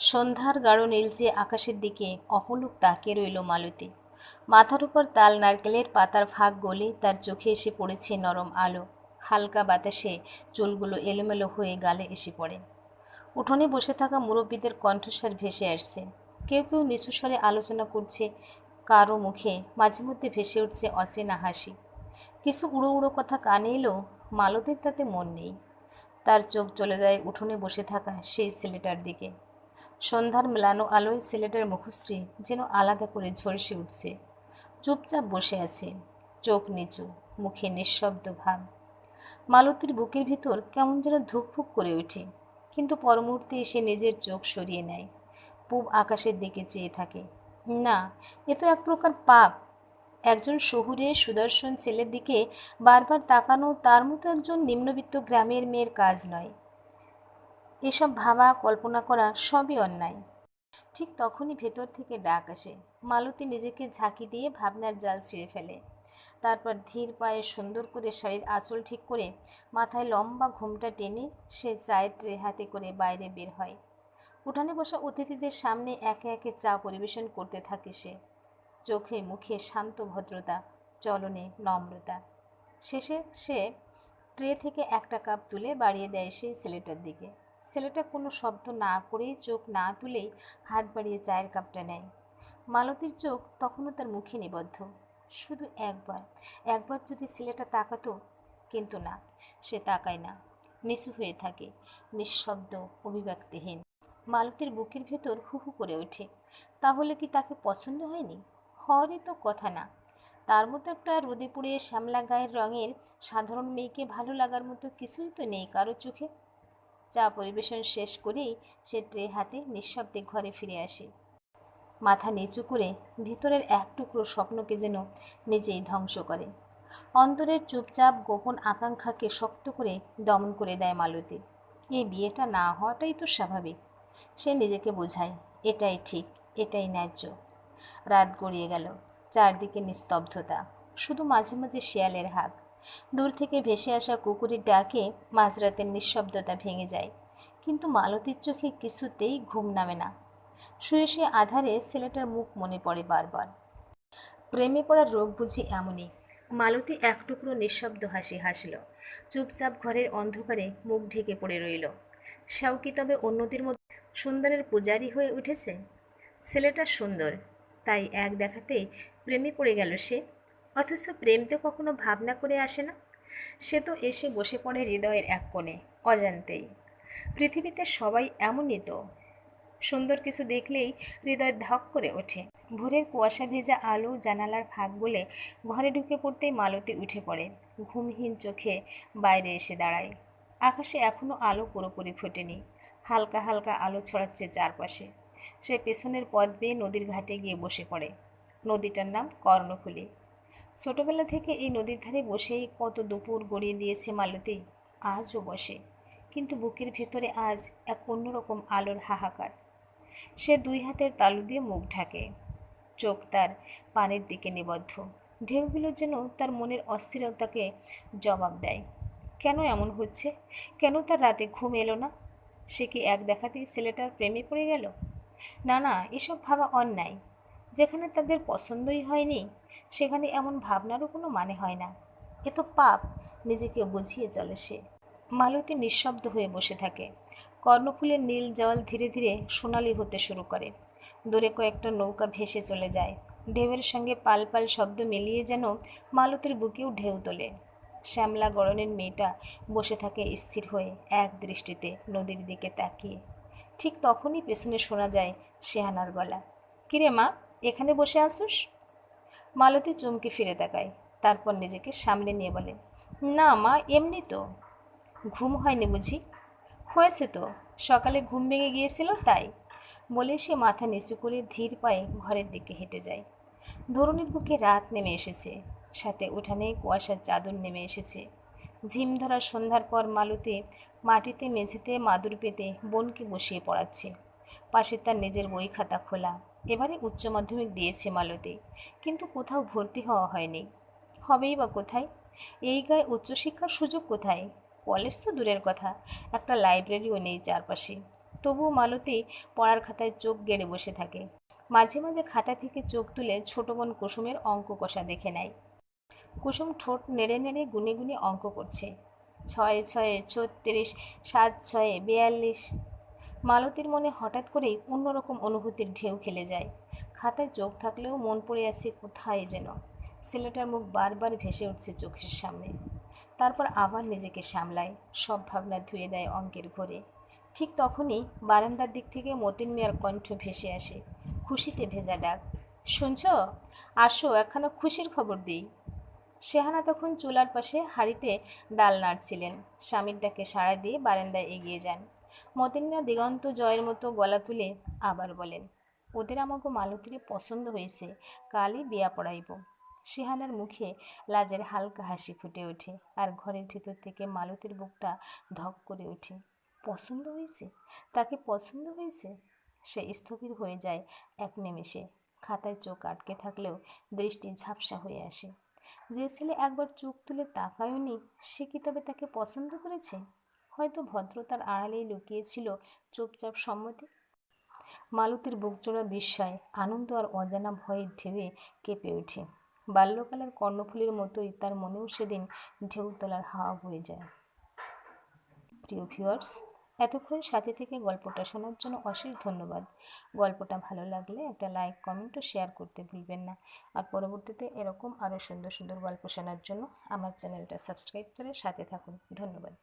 সন্ধ্যার গাঢ় নীলচে আকাশের দিকে অপলক তাকিয়ে রইল মালতী। মাথার উপর তাল নারকেলের পাতার ভাগ গলে তার চোখে এসে পড়েছে নরম আলো। হালকা বাতাসে চুলগুলো এলোমেলো হয়ে গালে এসে পড়ে। উঠোনে বসে থাকা মুরব্বীদের কণ্ঠস্বর ভেসে আসছে। কেউ কেউ নিচু স্বরে আলোচনা করছে, কারও মুখে মাঝে মধ্যে ভেসে উঠছে অচেনা হাসি। কিছু উড়ো উড়ো কথা কানে এলেও মালতীর তাতে মন নেই। তার চোখ চলে যায় উঠোনে বসে থাকা সেই ছেলেটার দিকে। সন্ধ্যার মেলানো আলোয় সিলেটের মুখশ্রী যেন আলাদা করে ঝলসে উঠছে। চুপচাপ বসে আছে, চোখ নিচু, মুখে নিঃশব্দ ভাব। মালতীর বুকের ভিতর কেমন যেন ধুকফুক করে ওঠে, কিন্তু পরমুহূর্তে এসে নিজের চোখ সরিয়ে নেয়, পূব আকাশের দিকে চেয়ে থাকে। না, এ তো এক প্রকার পাপ। একজন শহুরে সুদর্শন ছেলের দিকে বারবার তাকানো তার মতো একজন নিম্নবিত্ত গ্রামের মেয়ের কাজ নয়। এসব ভাবা, কল্পনা করা সবই অন্যায়। ঠিক তখনই ভেতর থেকে ডাক আসে। মালতী নিজেকে ঝাঁকি দিয়ে ভাবনার জাল ছিঁড়ে ফেলে। তারপর ধীর পায়ে সুন্দর করে শাড়ির আঁচল ঠিক করে মাথায় লম্বা ঘুমটা টেনে সে চায়ের ট্রে হাতে করে বাইরে বের হয়। উঠানে বসা অতিথিদের সামনে একে একে চা পরিবেশন করতে থাকে সে। চোখে মুখে শান্ত ভদ্রতা, চলনে নম্রতা। শেষে সে ট্রে থেকে একটা কাপ তুলে বাড়িয়ে দেয় সেই ছেলেটার দিকে। ছেলেটা কোনো শব্দ না করেই চোখ না তুলেই হাত বাড়িয়ে চায়ের কাপটা নেয়। মালতীর চোখ তখনও তার মুখে নিবদ্ধ। শুধু একবার একবার যদি ছেলেটা তাকাতো, কিন্তু না, সে তাকায় না। নিচু হয়ে থাকে, নিঃশব্দ, অভিব্যক্তিহীন। মালতীর বুকের ভেতর হু হু করে ওঠে। তাহলে কি তাকে পছন্দ হয়নি? হওয়ারই তো কথা না। তার মতো একটা রোদে পুড়ে শ্যামলা গায়ের রঙের সাধারণ মেয়েকে ভালো লাগার মতো কিছুই তো নেই কারও চোখে। চা পরিবেশন শেষ করেই সে ট্রে হাতে নিঃশব্দে ঘরে ফিরে আসে। মাথা নিচু করে ভিতরের এক টুকরো স্বপ্নকে যেন নিজেই ধ্বংস করে। অন্তরের চুপচাপ গোপন আকাঙ্ক্ষাকে শক্ত করে দমন করে দেয় মালতী। এই বিয়েটা না হওয়াটাই তো স্বাভাবিক। সে নিজেকে বোঝায়, এটাই ঠিক, এটাই ন্যায্য। রাত গড়িয়ে গেল, চারদিকে নিস্তব্ধতা। শুধু মাঝে মাঝে শিয়ালের হাক দূর থেকে ভেসে আসা কুকুরের ডাকে মাঝরাতের নিঃশব্দতা ভেঙে যায়। কিন্তু মালতীর চোখে কিছুতেই ঘুম নামে না। শুয়ে শুয়ে আধারে ছেলেটার মুখ মনে পড়ে বারবার। প্রেমে পড়ার রোগ বুঝি এমনই। মালতী এক টুকরো নিঃশব্দ হাসি হাসল। চুপচাপ ঘরের অন্ধকারে মুখ ঢেকে পড়ে রইল। সেও কি তবে অন্যদের মধ্যে সুন্দরের পূজারি হয়ে উঠেছে? ছেলেটা সুন্দর, তাই এক দেখাতেই প্রেমে পড়ে গেল সে। অথচ প্রেম তো কখনো ভাবনা করে আসে না। সে তো এসে বসে পড়ে হৃদয়ের এক কোণে, অজান্তেই। পৃথিবীতে সবাই এমনই তো। সুন্দর কিছু দেখলেই হৃদয় ধক করে ওঠে। ভোরের কুয়াশা ভেজা আলো, জানালার ফাঁক বলে ঘরে ঢুকে পড়তেই মালতী উঠে পড়ে। ঘুমহীন চোখে বাইরে এসে দাঁড়ায়। আকাশে এখনও আলো পুরোপুরি ফোটেনি। হালকা হালকা আলো ছড়াচ্ছে চারপাশে। সে পেছনের পথ বেয়ে নদীর ঘাটে গিয়ে বসে পড়ে। নদীটার নাম কর্ণফুলী। ছোটবেলা থেকে এই নদীর ধারে বসেই কত দুপুর গড়িয়ে দিয়েছে মালতী। আজও বসে। কিন্তু বুকের ভেতরে আজ এক অন্যরকম আলোর হাহাকার। সে দুই হাতের তালু দিয়ে মুখ ঢাকে। চোখ তার পানের দিকে নিবদ্ধ। ঢেউগুলো যেন তার মনের অস্থিরতাকে জবাব দেয়। কেন এমন হচ্ছে? কেন তার রাতে ঘুম এলো না? সে কি এক দেখাতেই ছেলেটার প্রেমে পড়ে গেল? না না, এসব ভাবা অন্যায়। যেখানে তাদের পছন্দই হয়নি, সেখানে এমন ভাবনারও কোনো মানে হয় না। এ তো পাপ, নিজেকে বুঝিয়ে চলে সে। মালতী নিঃশব্দ হয়ে বসে থাকে। কর্ণফুলের নীল জল ধীরে ধীরে সোনালি হতে শুরু করে। দূরে কয়েকটা নৌকা ভেসে চলে যায়। ঢেউয়ের সঙ্গে পাল পাল শব্দ মিলিয়ে যেন মালতির বুকেও ঢেউ তোলে। শ্যামলা গড়নের মেয়েটা বসে থাকে স্থির হয়ে এক দৃষ্টিতে নদীর দিকে তাকিয়ে। ঠিক তখনই পেছনে শোনা যায় শেহানার গলা। কিরে মা এখানে বসে আসুস? মালতী চমকে ফিরে তাকায়, তারপর নিজেকে সামলে নিয়ে বলে, না মা, এমনি তো। ঘুম হয়নি বুঝি? হয়েছে তো, সকালে ঘুম ভেঙে গিয়েছিল তাই। বলে সে মাথা নিচু করে ধীর পায়ে ঘরের দিকে হেঁটে যায়। ধরুনির বুকে রাত নেমে এসেছে, সাথে উঠানে কুয়াশার চাদর নেমে এসেছে। ঝিম ধরা সন্ধ্যার পর মালুতে মাটিতে মেঝেতে মাদুর পেতে বোনকে বসিয়ে পড়াচ্ছে। পাশে তার নিজের বই খাতা খোলা। এবারে উচ্চ মাধ্যমিক দিয়েছে মালতী, কিন্তু কোথাও ভর্তি হওয়া হয়নি। হবেই বা কোথায়? এই গায়ে উচ্চশিক্ষার সুযোগ কোথায়? কলেজ তো দূরের কথা, একটা লাইব্রেরিও নেই চারপাশে। তবুও মালতী পড়ার খাতায় চোখ গেড়ে বসে থাকে। মাঝে মাঝে খাতা থেকে চোখ তুলে ছোট বোন কুসুমের অঙ্ক কষা দেখে নেয়। কুসুম ঠোঁট নেড়ে নেড়ে গুনে গুনে অঙ্ক করছে। ছয় ছয়ে ছত্রিশ, সাত ছয়ে বিয়াল্লিশ মালতীর মনে হঠাৎ করেই অন্যরকম অনুভূতির ঢেউ খেলে যায়। খাতায় চোখ থাকলেও মন পড়ে আছে কোথায় যেন। ছেলেটার মুখ বারবার ভেসে উঠছে চোখের সামনে। তারপর আবার নিজেকে সামলায়, সব ভাবনা ধুয়ে দেয় অঙ্কের ঘরে। ঠিক তখনই বারান্দার দিক থেকে মতিন মিয়ার কণ্ঠ ভেসে আসে, খুশিতে ভেজা ডাক, শুনছ? আসো একখানা খুশির খবর দিই। সেহানা তখন চুলার পাশে হাঁড়িতে ডাল নাড়ছিলেন। স্বামীর ডাকে সাড়া দিয়ে বারান্দায় এগিয়ে যান। মতিন দিগন্ত জয়ের মতো গলা তুলে আবার বলেন, ওদের আমাকে মালতীরে পছন্দ হয়েছে, কালই বিয়া পড়াইব। শেহানার মুখে লাজের হালকা হাসি ফুটে ওঠে আর ঘরের ভিতর থেকে মালতীর বুকটা ধক করে ওঠে। পছন্দ হয়েছে? তাকে পছন্দ হয়েছে? সে স্থবির হয়ে যায় এক নিমেষে, খাতায় চোখ আটকে থাকলেও দৃষ্টি ঝাপসা হয়ে আসে। যে ছেলে একবার চোখ তুলে তাকায়নি, সে কি তবে তাকে পছন্দ করেছে? হয়তো ভদ্রতার আড়ালেই লুকিয়েছিল চুপচাপ সম্মতি। মালতীর বুকজোড়া বিস্ময়, আনন্দ আর অজানা ভয়ের ঢেউয়ে কেঁপে ওঠে। বাল্যকালের কর্ণফুলের মতোই তার মনেও সেদিন ঢেউ তোলার হাওয়া বয়ে যায়। প্রিয় ভিউয়ার্স, এতক্ষণ সাথে থেকে গল্পটা শোনার জন্য অশেষ ধন্যবাদ। গল্পটা ভালো লাগলে একটা লাইক, কমেন্ট ও শেয়ার করতে ভুলবেন না। আর পরবর্তীতে এরকম আরও সুন্দর সুন্দর গল্প শোনার জন্য আমার চ্যানেলটা সাবস্ক্রাইব করে সাথে থাকুন। ধন্যবাদ।